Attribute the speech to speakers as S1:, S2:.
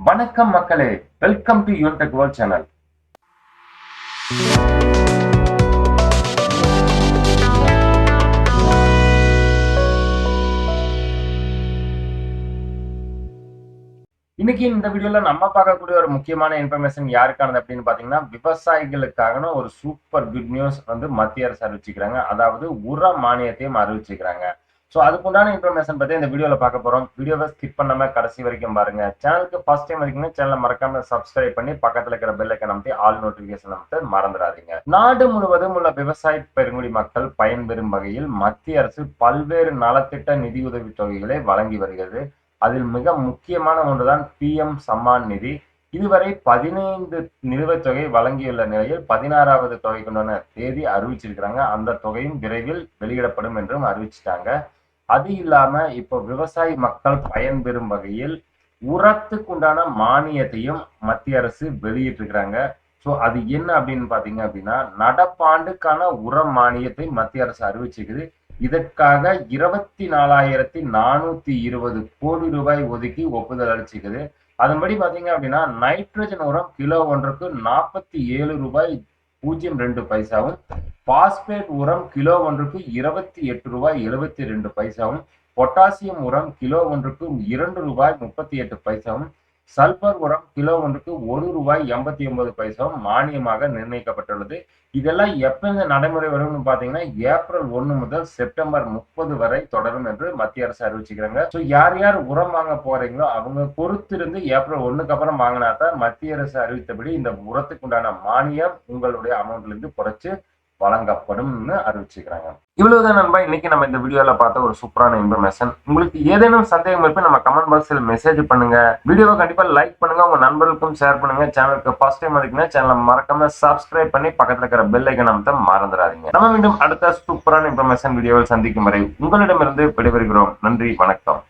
S1: வணக்கம் மக்களே. Welcome to Yoon tech world channel இன்னைக்கு இந்த வீடியோல நம்ம பார்க்கக்கூடிய ஒரு முக்கியமான இன்ஃபர்மேஷன் யாருக்கானது அப்படின்னு பாத்தீங்கன்னா விவசாயிகளுக்கான ஒரு சூப்பர் குட் நியூஸ் வந்து மத்திய அரசு அறிவிச்சுக்கிறாங்க அதாவது உர மானியத்தையும் அறிவிச்சுக்கிறாங்க ஸோ அதுக்குண்டான இன்ஃபர்மேஷன் பத்தி இந்த வீடியோவில் பார்க்க போறோம். வீடியோவை ஸ்கிப் பண்ணாமல் கடைசி வரைக்கும் பாருங்க. சேனலுக்கு ஃபர்ஸ்ட் டைம் இருக்கீங்கன்னா சேனலை மறக்காம சப்ஸ்கிரைப் பண்ணி பக்கத்துல இருக்கிற பெல் ஐக்கன் அமைத்து ஆல் நோட்டிஃபிகேஷன் அமைத்து மறந்துடாதீங்க. நாடு முழுவதும் உள்ள விவசாய பெருங்குடி மக்கள் பயன்பெறும் வகையில் மத்திய அரசு பல்வேறு நலத்திட்ட நிதியுதவி தொகைகளை வழங்கி வருகிறது. அதில் மிக முக்கியமான ஒன்றுதான் பிஎம் சம்மான் நிதி. இதுவரை பதினைந்து நிலுவைத் தொகை வழங்கியுள்ள நிலையில் பதினாறாவது தொகைக்குண்டான தேதி அறிவிச்சிருக்கிறாங்க. அந்த தொகையும் விரைவில் வெளியிடப்படும் என்றும் அறிவிச்சிட்டாங்க. அது இல்லாம இப்போ விவசாய மக்கள் பயன்பெறும் வகையில் உரத்துக்குண்டான மானியத்தையும் மத்திய அரசு வெளியிட்டிருக்கிறாங்க. ஸோ அது என்ன அப்படின்னு பாத்தீங்க அப்படின்னா நடப்பாண்டுக்கான உர மானியத்தை மத்திய அரசு அறிவிச்சிருக்குது. இதற்காக இருபத்தி நாலாயிரத்தி நானூத்தி இருபது கோடி ரூபாய் ஒதுக்கி ஒப்புதல் அளிச்சிக்குது அதன்படி பாத்தீங்க அப்படின்னா நைட்ரஜன் உரம் கிலோ ஒன்றுக்கு நாற்பத்தி ஏழு ரூபாய் பூஜ்ஜியம் ரெண்டு பைசாவும் பாஸ்பேட் உரம் கிலோ ஒன்றுக்கு இருபத்தி எட்டு ரூபாய் எழுபத்தி ரெண்டு பைசாவும் பொட்டாசியம் உரம் கிலோ ஒன்றுக்கு இரண்டு ரூபாய் முப்பத்தி எட்டு பைசாவும் சல்பர் உரம் கிலோ ஒன்றுக்கு ஒரு ரூபாய் எண்பத்தி ஒன்பது பைசாவும் மானியமாக நிர்ணயிக்கப்பட்டுள்ளது. இதெல்லாம் எப்ப நடைமுறை வரும்னு பார்த்தீங்கன்னா ஏப்ரல் ஒன்று முதல் செப்டம்பர் முப்பது வரை தொடரும் என்று மத்திய அரசு அறிவிச்சுக்கிறாங்க. ஸோ யார் யார் உரம் வாங்க போறீங்களோ அவங்க பொறுத்திருந்து ஏப்ரல் ஒன்றுக்கு அப்புறம் வாங்கினா தான் மத்திய அரசு அறிவித்தபடி இந்த உரத்துக்கு உண்டான மானியம் உங்களுடைய அமௌண்ட்ல இருந்து குறைச்சு வழங்கப்படும்னு அறிவிச்சுக்கிறாங்க இவ்வளவுதான் நண்பா இன்னைக்கு நம்ம இந்த வீடியோல பார்த்த ஒரு சூப்பரான இன்ஃபர்மேஷன் உங்களுக்கு ஏதேனும் சந்தேகம் இருப்ப நம்ம கமெண்ட் பாக்ஸில் மெசேஜ் பண்ணுங்க. வீடியோவை கண்டிப்பா லைக் பண்ணுங்க உங்க நண்பர்களுக்கும் ஷேர் பண்ணுங்க. சேனலுக்கு ஃபர்ஸ்ட் டைம் அதுக்குன்னா சேனலை மறக்காம சப்ஸ்கிரைப் பண்ணி பக்கத்துல இருக்கிற பெல் ஐக்கன் அமைத்த மறந்துடாதீங்க. நம்ம மீண்டும் அடுத்த சூப்பரான இன்ஃபர்மேஷன் வீடியோவில் சந்திக்கும் வரை உங்களிடமிருந்து விடைபெறுகிறோம். நன்றி வணக்கம்.